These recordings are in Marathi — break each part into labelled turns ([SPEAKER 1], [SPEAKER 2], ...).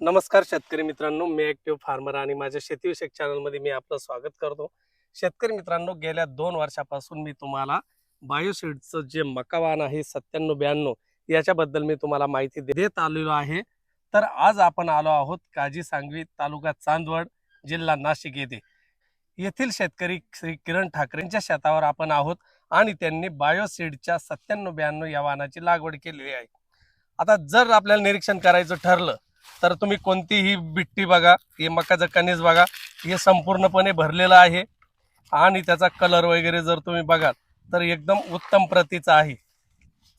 [SPEAKER 1] नमस्कार शेतकरी मित्रांनो मी ॲक्टिव्ह फार्मर आणि माझ्या शेतीविषयक चॅनलमध्ये मी आपलं स्वागत करतो. शेतकरी मित्रांनो गेल्या दोन वर्षापासून मी तुम्हाला बायोसीडचं जे मकावान आहे सत्त्याण्णव ब्याण्णव याच्याबद्दल मी तुम्हाला माहिती देत आलेलो आहे. तर आज आपण आलो आहोत काजी सांगवी तालुका चांदवड जिल्हा नाशिक येथे. येथील शेतकरी श्री किरण ठाकरेंच्या शेतावर आपण आहोत आणि त्यांनी बायोसीडच्या सत्त्याण्णव ब्याण्णव या वाहनाची लागवड केलेली आहे. आता जर आपल्याला निरीक्षण करायचं ठरलं तर तुम्ही कोणतीही बिट्टी बघा हे मकाचं कणीस बघा हे संपूर्णपणे भरलेलं आहे. आणि त्याचा कलर वगैरे जर तुम्ही बघाल तर एकदम उत्तम प्रतीचा आहे.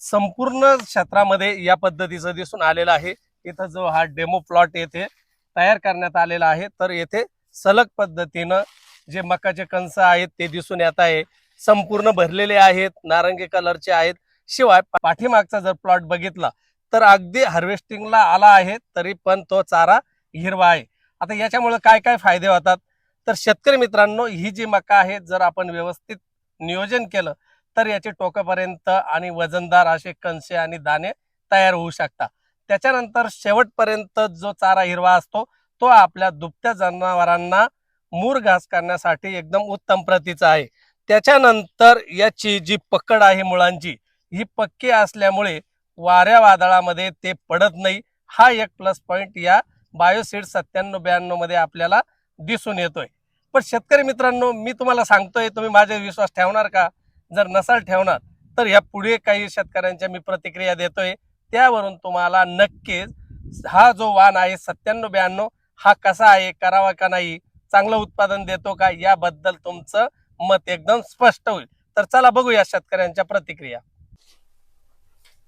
[SPEAKER 1] संपूर्ण क्षेत्रामध्ये या पद्धतीचं दिसून आलेलं आहे. इथं जो हा डेमो प्लॉट येथे तयार करण्यात आलेला आहे तर येथे सलग पद्धतीनं जे मकाचे कंस आहेत ते दिसून येत आहे. संपूर्ण भरलेले आहेत नारंगी कलरचे आहेत. शिवाय पाठीमागचा जर प्लॉट बघितला तर अगदी हार्वेस्टिंगला आला आहे तरी पण तो चारा हिरवा आहे. आता याच्यामुळे काय काय फायदे होतात? तर शेतकरी मित्रांनो ही जी मका आहे जर आपण व्यवस्थित नियोजन केलं तर याचे टोकापर्यंत आणि वजनदार असे कणसे आणि दाणे तयार होऊ शकतात. त्याच्यानंतर शेवटपर्यंत जो चारा हिरवा असतो तो आपल्या दुभत्या जनावरांना मूर घास करण्यासाठी एकदम उत्तम प्रतीचा आहे. त्याच्यानंतर याची जी पकड आहे मुळांची ही पक्की असल्यामुळे वाऱ्या वादळामध्ये ते पडत नाही. हा एक प्लस पॉईंट या बायोसीड सत्त्याण्णव ब्याण्णवमध्ये आपल्याला दिसून येतोय. पण शेतकरी मित्रांनो मी तुम्हाला सांगतोय तुम्ही माझे विश्वास ठेवणार का? जर नसाल ठेवणार तर या पुढे काही शेतकऱ्यांच्या मी प्रतिक्रिया देतोय. त्यावरून तुम्हाला नक्कीच हा जो वाण आहे सत्त्याण्णव ब्याण्णव हा कसा आहे करावा का नाही चांगलं उत्पादन देतो का याबद्दल तुमचं मत एकदम स्पष्ट होईल. तर चला बघूया शेतकऱ्यांच्या प्रतिक्रिया.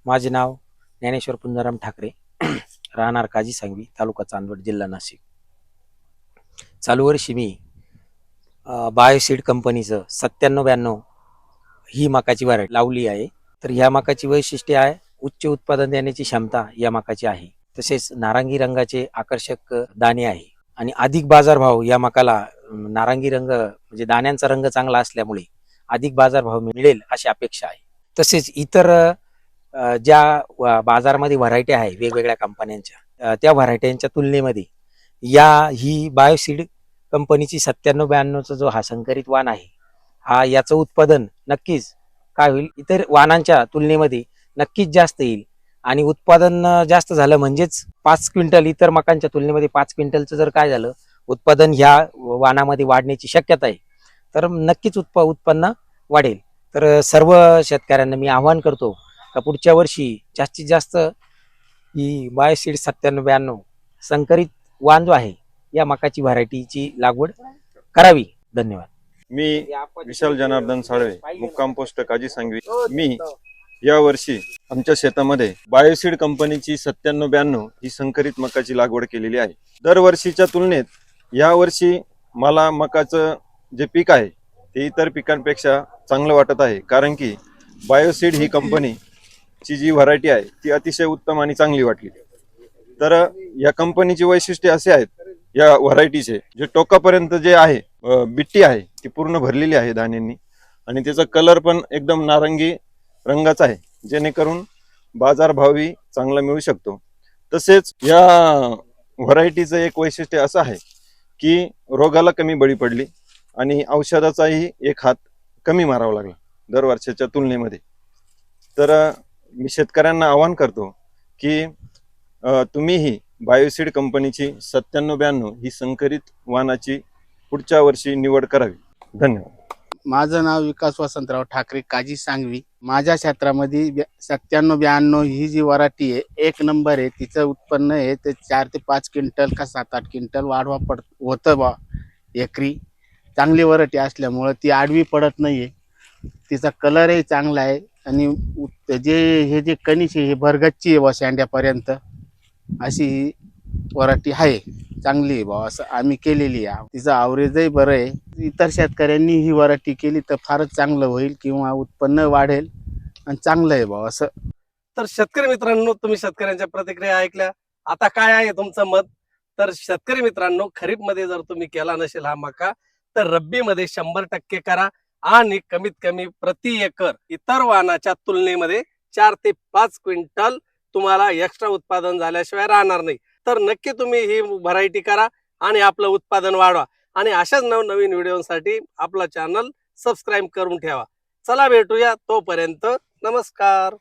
[SPEAKER 2] माझे नाव ज्ञानेश्वर पुंजाराम ठाकरे. राहणार काजी सांगवी तालुका चांदवड जिल्हा नाशिक. चालू वर्षी मी बायोसीड कंपनीचं सत्त्याण्णव ब्याण्णव ही मकाची व्हरायटी लावली आहे. तर ह्या मकाची वैशिष्ट्ये आहे उच्च उत्पादन देण्याची क्षमता या मकाची आहे. तसेच नारंगी रंगाचे आकर्षक दाणे आहे. आणि अधिक बाजारभाव या मकाला नारंगी रंग म्हणजे दाण्यांचा रंग चांगला असल्यामुळे अधिक बाजारभाव मिळेल अशी अपेक्षा आहे. तसेच इतर ज्या बाजारामध्ये व्हरायटी आहे वेगवेगळ्या कंपन्यांच्या त्या व्हरायट्यांच्या तुलनेमध्ये या ही बायोसीड कंपनीची सत्त्याण्णव ब्याण्णवचा जो हा संकरित वाण आहे हा याचं उत्पादन नक्कीच काय होईल? इतर वाणांच्या तुलनेमध्ये नक्कीच जास्त येईल. आणि उत्पादन जास्त झालं म्हणजेच पाच क्विंटल इतर मकांच्या तुलनेमध्ये पाच क्विंटलचं जर काय झालं उत्पादन ह्या वाणामध्ये वाढण्याची शक्यता आहे. तर नक्कीच उत्प उत्पन्न वाढेल. तर सर्व शेतकऱ्यांना मी आवाहन करतो का पुढच्या वर्षी जास्तीत जास्त ही बायोसीड सत्त्याण्णव ब्याण्णव संकरित वाण जो आहे या मकाची व्हरायटीची लागवड करावी. धन्यवाद.
[SPEAKER 3] मी विशाल जनार्दन साळवे मुक्काम पोस्ट काजी सांगवी. मी या वर्षी आमच्या शेतामध्ये बायोसीड कंपनीची सत्त्याण्णव ब्याण्णव ही संकरित मकाची लागवड केलेली आहे. दरवर्षीच्या तुलनेत या वर्षी मला मकाचं जे पीक आहे ते इतर पिकांपेक्षा चांगलं वाटत आहे. कारण की बायोसीड ही कंपनी ची जी व्हरायटी आहे ती अतिशय उत्तम आणि चांगली वाटली. तर या कंपनीची वैशिष्ट्ये असे आहेत या व्हरायटीचे जे टोकापर्यंत जे आहे बिट्टी आहे ती पूर्ण भरलेली आहे धान्यांनी. आणि त्याचा कलर पण एकदम नारंगी रंगाचा आहे जेणेकरून बाजारभावही चांगला मिळू शकतो. तसेच या व्हरायटीचं एक वैशिष्ट्य असं आहे की रोगाला कमी बळी पडली आणि औषधाचाही एक हात कमी मारावा लागला दर वर्षाच्या तुलनेमध्ये. तर मी शेतकऱ्यांना आवाहन करतो की तुम्हीही बायोसीड कंपनीची सत्त्याण्णव ब्याण्णव ही संकरित वाहनाची पुढच्या वर्षी निवड करावी. धन्यवाद.
[SPEAKER 4] माझं नाव विकास वसंतराव ठाकरे काजी सांगवी. माझ्या क्षेत्रामध्ये सत्त्याण्णव ब्याण्णव ही जी वराठी आहे एक नंबर आहे. तिचं उत्पन्न आहे ते चार ते पाच क्विंटल का सात आठ क्विंटल वाढवा पड होतं बा एकरी. चांगली वराठी असल्यामुळं ती आडवी पडत नाही आहे तिचा कलरही चांगला आहे. आणि उत- जे हे जे कणीस आहे हे भरगच्ची आहे बा शेंड्यापर्यंत. अशी ही वराठी आहे. चांगली आहे बा असं आम्ही केलेली आहे. तिचं आवरेजही बरं आहे. इतर शेतकऱ्यांनी ही वराठी केली तर फारच चांगलं होईल किंवा उत्पन्न वाढेल आणि चांगलं आहे बा असं.
[SPEAKER 1] तर शेतकरी मित्रांनो तुम्ही शेतकऱ्यांच्या प्रतिक्रिया ऐकल्या. आता काय आहे तुमचं मत? तर शेतकरी मित्रांनो खरीपमध्ये जर तुम्ही केला नसेल हा मका तर रब्बी मध्ये शंभर टक्के करा. आणि कमीत कमी प्रति एकर इतर वाहनाच्या तुलनेमध्ये चार ते पाच क्विंटल तुम्हाला एक्स्ट्रा उत्पादन झाल्याशिवाय राहणार नाही. तर नक्की तुम्ही ही व्हरायटी करा आणि आपलं उत्पादन वाढवा. आणि अशाच नवनवीन व्हिडिओसाठी आपला चॅनल सबस्क्राईब करून ठेवा. चला भेटूया तोपर्यंत. नमस्कार.